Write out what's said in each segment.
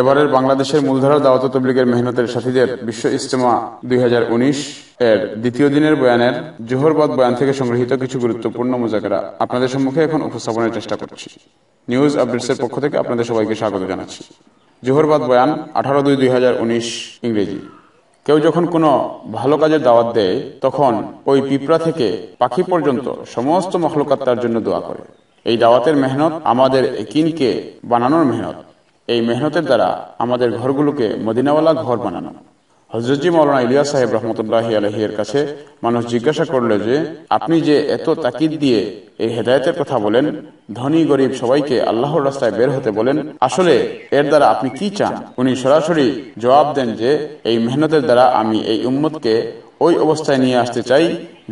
এবারের বাংলাদেশের মূলধারা দাওয়াত তবলিগের মেহনতের সাথীদের বিশ্ব ইজতেমা দুই হাজার উনিশ এর দ্বিতীয় দিনের বয়ানের জোহরবাদ বয়ান থেকে সংগৃহীত কিছু গুরুত্বপূর্ণ মুজাকেরা আপনাদের সম্মুখে এখন উপস্থাপনের চেষ্টা করছি। নিউজ আপডেটসের পক্ষ থেকে আপনাদের সবাইকে স্বাগত জানাচ্ছি। জোহরবাদ বয়ান আঠারো দুই দুই ইংরেজি। কেউ যখন কোনো ভালো কাজের দাওয়াত দেয়, তখন ওই পিঁপড়া থেকে পাখি পর্যন্ত সমস্ত মখলুকাত তার জন্য দোয়া করে। এই দাওয়াতের মেহনত আমাদের একিনকে বানানোর মেহনত। এই মেহনতের দ্বারা আমাদের ঘরগুলোকে মদিনাওয়ালা ঘর বানানো। হজরতজি মৌলানা ইলিয়াস সাহেব রহমতুল্লাহ আলহির কাছে মানুষ জিজ্ঞাসা করল যে, আপনি যে এত তাকিদ দিয়ে এই হেদায়তের কথা বলেন, ধনী গরিব সবাইকে আল্লাহর রাস্তায় বের হতে বলেন, আসলে এর দ্বারা আপনি কি চান? উনি সরাসরি জবাব দেন যে, এই মেহনতের দ্বারা আমি এই উম্মতকে ওই অবস্থায় নিয়ে আসতে চাই,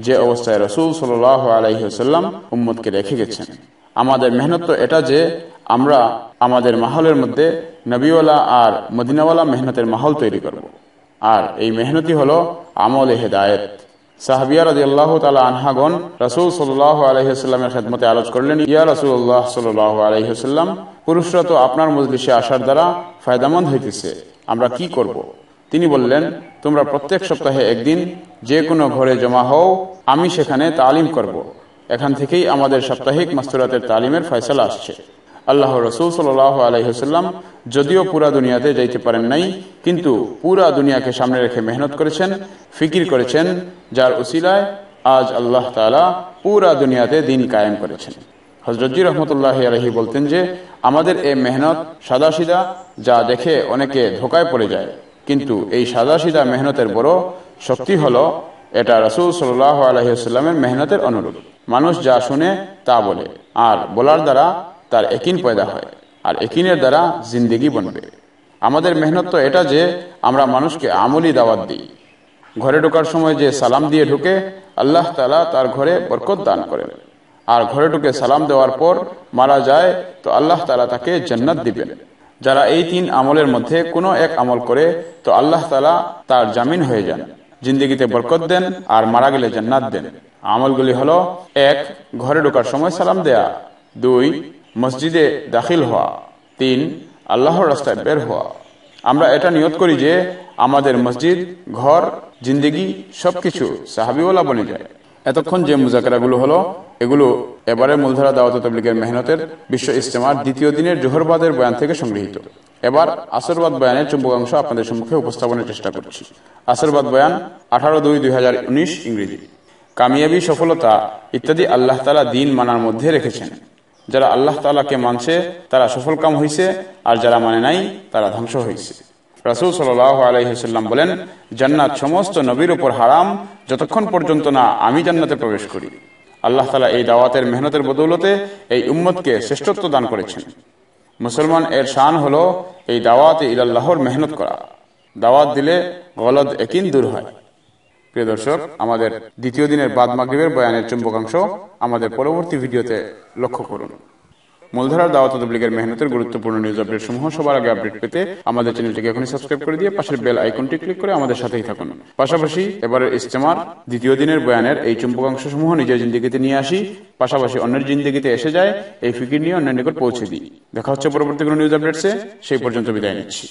যে অবস্থায় রসুল সাল আলাইসাল্লাম উম্মতকে রেখে গেছেন। আমাদের মেহনত তো এটা যে আমরা আমাদের মাহলের মধ্যে নবীওয়ালা আর মদিনাওয়ালা মেহনতের মাহল তৈরি করব। আর এই মেহনতি হলো আমল হেদায়ত সাহাবিয়া রাজি আল্লাহ তালা আনহাগন রসুল সাল্লাহ আলহিহাস্লামের খেদমতে আলোচ করলেন, ইয়া রসুল্লাহ সাল্লাহ আলহিহাস্লাম পুরুষরা তো আপনার মজলিসে আসার দ্বারা ফায়দামন্দ হইতেছে, আমরা কি করব। তিনি বললেন, তোমরা প্রত্যেক সপ্তাহে একদিন যে কোনো ঘরে জমা হও, আমি সেখানে তালিম করব। এখান থেকেই আমাদের সাপ্তাহিক মাস্তুরাতের তালিমের ফয়সলা আসছে আল্লাহ রসুল সাল আলহিহাস্লাম যদিও পুরা দুনিয়াতে যাইতে পারেন নাই, কিন্তু পুরা দুনিয়াকে সামনে রেখে মেহনত করেছেন, ফিকির করেছেন, যার উসিলায় আজ আল্লাহ তালা পুরা দুনিয়াতে দিন কায়েম করেছেন। হজরতজি রহমতুল্লাহ আলহি বলতেন যে, আমাদের এই মেহনত সাদাসিদা, যা দেখে অনেকে ধোকায় পড়ে যায়। কিন্তু এই সাদাসিদা মেহনতের বড় শক্তি হলো এটা রসুল সাল্লাহ আলহিহাস্লামের মেহনতের অনুরূপ। মানুষ যা শুনে তা বলে, আর বলার দ্বারা তার একিন পয়দা হয়, আর একিনের দ্বারা জিন্দিগি বনবে। আমাদের মেহনত তো এটা যে আমরা মানুষকে আমলি দাওয়াত দিই। ঘরে ঢোকার সময় যে সালাম দিয়ে ঢুকে, আল্লাহ তালা তার ঘরে বরকত দান করেন। আর ঘরে ঢুকে সালাম দেওয়ার পর মারা যায়, তো আল্লাহ তালা তাকে জান্নাত দিবেন। যারা এই তিন আমলের মধ্যে কোনো এক আমল করে, তো আল্লাহ তালা তার জামিন হয়ে যান। জিন্দিগিতে বরকত দেন আর মারা গেলে জান্নাত দেন। আমলগুলি হলো, এক, ঘরে ঢোকার সময় সালাম দেয়া। দুই মসজিদে দাখিল হওয়া। তিন, আল্লাহর রাস্তায় বের হওয়া। আমরা এটা নিয়ত করি যে আমাদের মসজিদ, ঘর, জিন্দিগি সবকিছু সাহাবিওয়ালা বনে যায়। এতক্ষণ যে মুজাকেরাগুলো হলো, এগুলো এবারে মূলধারা দাওয়াত তবলিগের মেহনতের বিশ্ব ইস্তেমার দ্বিতীয় দিনের জোহরবাদের বয়ান থেকে সংগৃহীত। এবার আসরবাদ বয়ানের চুম্বকাংশ আপনাদের সম্মুখে উপস্থাপনের চেষ্টা করছি। আসরবাদ বয়ান আঠারো দুই দুই ইংরেজি। কামিয়াবি সফলতা ইত্যাদি আল্লাহ তালা দিন মানার মধ্যে রেখেছেন। যারা আল্লাহ তালাকে মানছে, তারা সফল কাম হয়েছে আর যারা মানে নাই, তারা ধ্বংস হয়েছে রাসুল সাল্লাহ আলাইসাল্লাম বলেন, জান্নাত সমস্ত নবীর উপর হারাম, যতক্ষণ পর্যন্ত না আমি জান্নাতে প্রবেশ করি। আল্লাহ তালা এই দাওয়াতের মেহনতের বদৌলতে এই উম্মতকে শ্রেষ্ঠত্ব দান করেছেন। মুসলমান এর শান হলো এই দাওয়াতে ইলাল্লাহর মেহনত করা। দাওয়াত দিলে গলদ একিন দূর হয়। প্রিয় দর্শক, আমাদের দ্বিতীয় দিনের বাদ মাগরীবের বয়ানের চুম্বকাংশ আমাদের পরবর্তী ভিডিওতে লক্ষ্য করুন। মূলধারার দাওয়াত তবলিগের মেহনতের গুরুত্বপূর্ণ নিউজ আপডেট সমূহ সবার আগে আপডেট পেতে আমাদের চ্যানেলটিকে এখনই সাবস্ক্রাইব করে দিয়ে পাশের বেল আইকনটি ক্লিক করে আমাদের সাথেই থাকুন। পাশাপাশি এবারের ইস্তেমার, দ্বিতীয় দিনের বয়ানের এই চুম্বকাংশ সমূহ নিজের জিন্দিগিতে নিয়ে আসি, পাশাপাশি অন্যের জিন্দিগিতে এসে যায়, এই ফিকির নিয়ে অন্যের নিকট পৌঁছে দিই। দেখা হচ্ছে পরবর্তী কোনো নিউজ আপডেটসে সেই পর্যন্ত বিদায় নিচ্ছি।